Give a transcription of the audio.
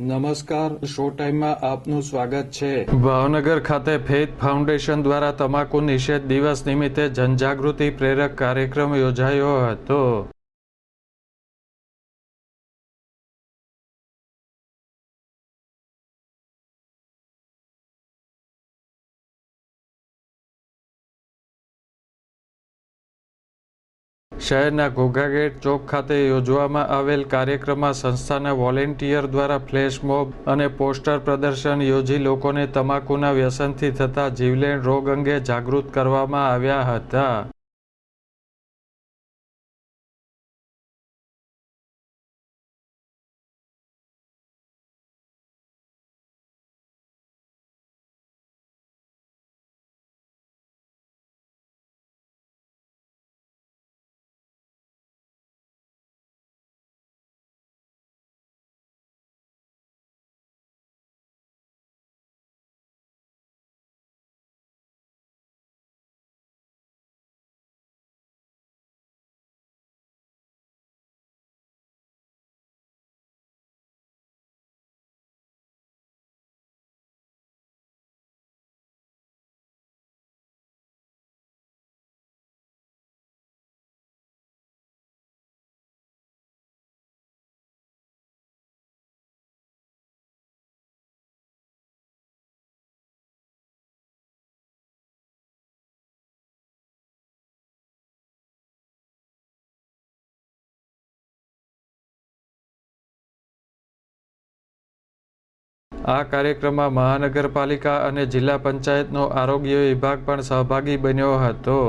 નમસ્કાર શો ટાઈમમાં આપનું સ્વાગત છે. ભાવનગર ખાતે ફેથ ફાઉન્ડેશન દ્વારા તમાકુ નિષેધ દિવસ નિમિત્તે જનજાગૃતિ પ્રેરક કાર્યક્રમ યોજાયો હતો. શહેરના ઘોઘાગેટ ચોક ખાતે યોજવામાં આવેલ કાર્યક્રમમાં સંસ્થાના વોલેન્ટિયર દ્વારા ફ્લેશ મોબ અને પોસ્ટર પ્રદર્શન યોજી લોકોને તમાકુના વ્યસનથી થતા જીવલેણ રોગ અંગે જાગૃત કરવામાં આવ્યા હતા. આ કાર્યક્રમમાં મહાનગરપાલિકા અને જિલ્લા પંચાયતનો આરોગ્ય વિભાગ પણ સહભાગી બન્યો હતો.